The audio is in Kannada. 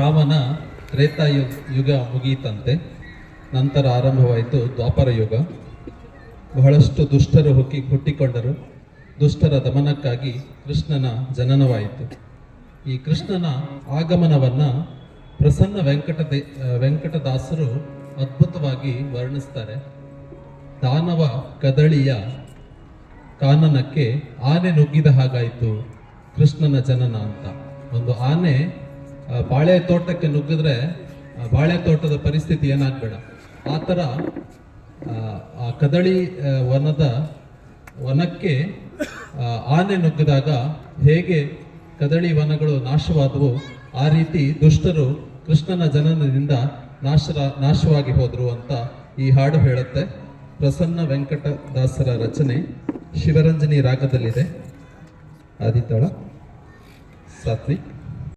ರಾಮನ ತ್ರೇತಾಯು ಯುಗ ಮುಗಿಯಿತಂತೆ, ನಂತರ ಆರಂಭವಾಯಿತು ದ್ವಾಪರ ಯುಗ. ಬಹಳಷ್ಟು ದುಷ್ಟರು ಹುಕ್ಕಿ, ಹುಟ್ಟಿಕೊಂಡರು. ದುಷ್ಟರ ದಮನಕ್ಕಾಗಿ ಕೃಷ್ಣನ ಜನನವಾಯಿತು. ಈ ಕೃಷ್ಣನ ಆಗಮನವನ್ನು ಪ್ರಸನ್ನ ವೆಂಕಟ ವೆಂಕಟದಾಸರು ಅದ್ಭುತವಾಗಿ ವರ್ಣಿಸ್ತಾರೆ. ದಾನವ ಕದಳಿಯ ಕಾನನಕ್ಕೆ ಆನೆ ನುಗ್ಗಿದ ಹಾಗಾಯಿತು ಕೃಷ್ಣನ ಜನನ ಅಂತ. ಒಂದು ಆನೆ ಬಾಳೆ ತೋಟಕ್ಕೆ ನುಗ್ಗಿದ್ರೆ ಬಾಳೆ ತೋಟದ ಪರಿಸ್ಥಿತಿ ಏನಾಗ್ಬೇಡ. ಆ ಥರ ಕದಳಿ ವನದ, ವನಕ್ಕೆ ಆನೆ ನುಗ್ಗಿದಾಗ ಹೇಗೆ ಕದಳಿ ವನಗಳು ನಾಶವಾದವು, ಆ ರೀತಿ ದುಷ್ಟರು ಕೃಷ್ಣನ ಜನನದಿಂದ ನಾಶ ನಾಶವಾಗಿ ಹೋದರು ಅಂತ ಈ ಹಾಡು ಹೇಳುತ್ತೆ. ಪ್ರಸನ್ನ ವೆಂಕಟದಾಸರ ರಚನೆ ಶಿವರಂಜನಿ ರಾಗದಲ್ಲಿದೆ. ಆದಿತಾಳ ಸಾತ್ವಿಕ್.